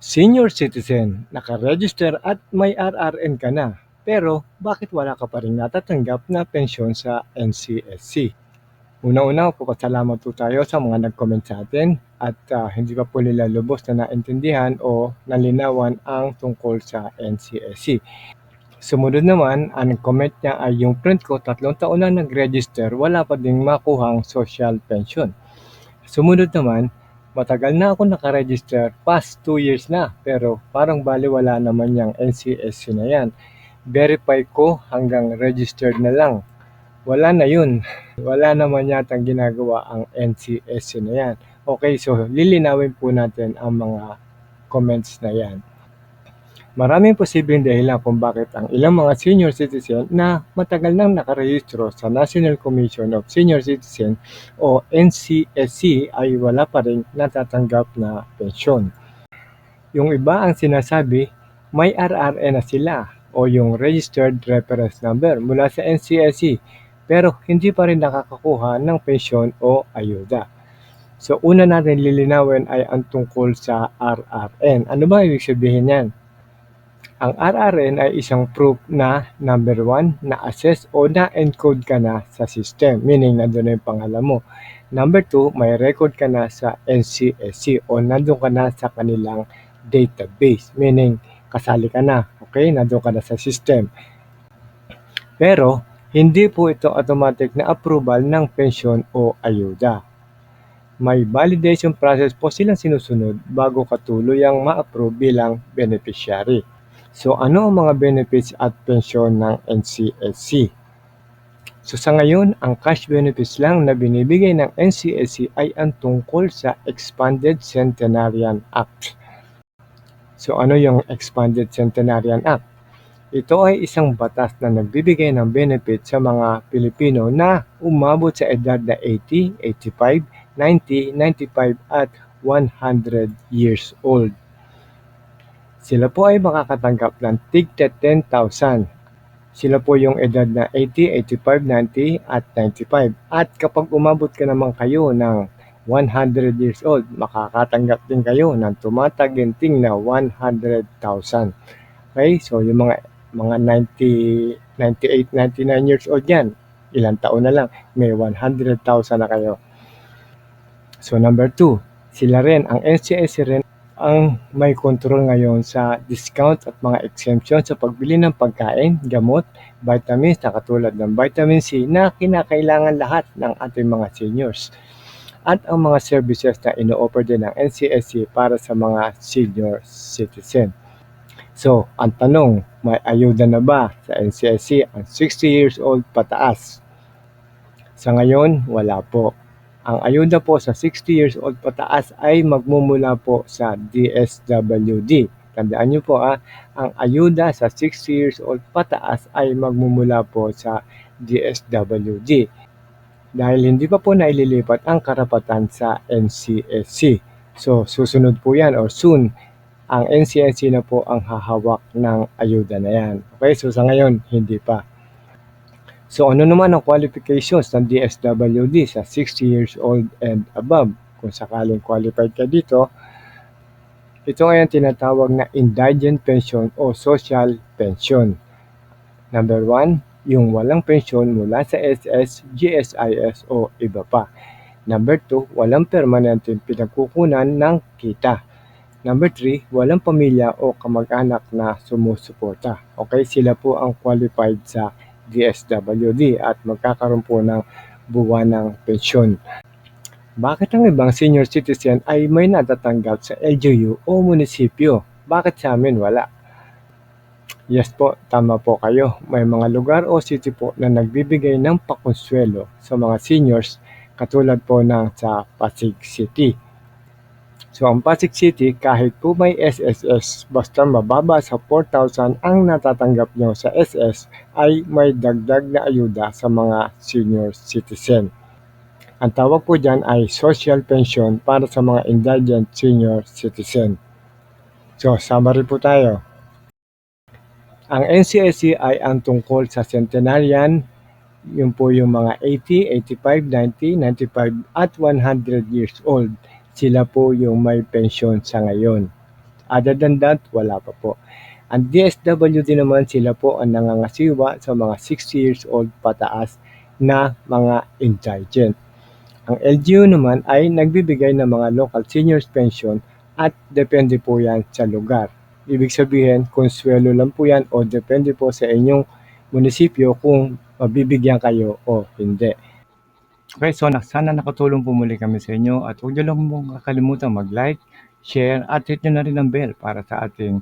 Senior citizen, naka-register at may RRN ka na, pero bakit wala ka pa rin natatanggap na pensyon sa NCSC? Una-una, papasalamat po tayo sa mga nag-comment sa atin at ah, hindi pa po nila lubos na naintindihan o nalinawan ang tungkol sa NCSC. Sumunod naman, ang comment niya ay yung friend ko tatlong taon na nag-register, wala pa ding makuhang social pension. Sumunod naman, matagal na ako nakaregister, past 2 years na, pero parang baliwala naman yung NCSC na yan. Verify ko hanggang registered na lang. Wala na yun. Wala naman yatang ginagawa ang NCSC na yan. Okay, so lilinawin po natin ang mga comments na yan. Maraming posibleng dahilan kung bakit ang ilang mga senior citizen na matagal nang nakarehistro sa National Commission of Senior Citizen o NCSC ay wala pa rin natatanggap na pensyon. Yung iba ang sinasabi, may RRN na sila o yung Registered Reference Number mula sa NCSC pero hindi pa rin nakakakuha ng pensyon o ayuda. So una natin lilinawin ay ang tungkol sa RRN. Ano ba ibig sabihin yan? Ang RRN ay isang proof na number one, na-assess o na-encode ka na sa system. Meaning, nandun na yung pangalan mo. Number two, may record ka na sa NCSC o nandun ka na sa kanilang database. Meaning, kasali ka na. Okay? Nandun ka na sa system. Pero, hindi po ito automatic na approval ng pensyon o ayuda. May validation process po silang sinusunod bago katuloy ang ma-approve bilang beneficiary. So ano ang mga benefits at pensyon ng NCSC? So sa ngayon, ang cash benefits lang na binibigay ng NCSC ay ang tungkol sa Expanded Centenarian Act. So ano yung Expanded Centenarian Act? Ito ay isang batas na nagbibigay ng benefit sa mga Pilipino na umabot sa edad na 80, 85, 90, 95 at 100 years old. Sila po ay makakatanggap ng tigta 10,000. Sila po yung edad na 80, 85, 90 at 95. At kapag umabot ka naman kayo ng 100 years old, makakatanggap din kayo ng tumataginting na 100,000. Okay? So yung mga mga 90, 98, 99 years old yan, ilang taon na lang, may 100,000 na kayo. So number 2, sila rin, ang NCSC rin ang may control ngayon sa discount at mga exemption sa pagbili ng pagkain, gamot, vitamins na katulad ng vitamin C na kinakailangan lahat ng ating mga seniors. At ang mga services na ino-offer din ng NCSC para sa mga senior citizen. So, ang tanong, may ayuda na ba sa NCSC ang 60 years old pataas? Sa ngayon, wala po. Ang ayuda po sa 60 years old pataas ay magmumula po sa DSWD. Tandaan niyo po ah, ang ayuda sa 60 years old pataas ay magmumula po sa DSWD. Dahil hindi pa po naililipat ang karapatan sa NCSC. So susunod po yan or soon, ang NCSC na po ang hahawak ng ayuda na yan. Okay, so sa ngayon, hindi pa. So ano naman ang qualifications ng DSWD sa 60 years old and above? Kung sakaling qualified ka dito, ito ay ang tinatawag na indigent pension o social pension. Number one, yung walang pensyon mula sa SS, GSIS o iba pa. Number two, walang permanenteng pinagkukunan ng kita. Number three, walang pamilya o kamag-anak na sumusuporta. Okay, sila po ang qualified sa DSWD at magkakaroon po ng buwan ng pensyon. Bakit ang ibang senior citizen ay may natatanggap sa LGU o munisipyo? Bakit sa amin wala? Yes po, tama po kayo. May mga lugar o city po na nagbibigay ng pakonsuelo sa mga seniors katulad po ng sa Pasig City. So ang Pasig City, kahit po may SSS, basta mababa sa 4,000 ang natatanggap nyo sa SS, ay may dagdag na ayuda sa mga senior citizen. Ang tawag po dyan ay social pension para sa mga indigent senior citizen. So, summary po tayo. Ang NCSC ay ang tungkol sa centenarian, yun po yung mga 80, 85, 90, 95 at 100 years old sila po yung may pensyon sa ngayon. Other than that, wala pa po. Ang DSWD naman sila po ang nangangasiwa sa mga 60 years old pataas na mga indigent. Ang LGU naman ay nagbibigay ng mga local seniors pension at depende po yan sa lugar. Ibig sabihin, kung swelo lang po yan o depende po sa inyong munisipyo kung mabibigyan kayo o hindi. Okay, so na- sana nakatulong po muli kami sa inyo at huwag niyo lang mong kakalimutan mag-like, share at hit nyo na rin ang bell para sa ating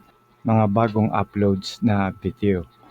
mga bagong uploads na video.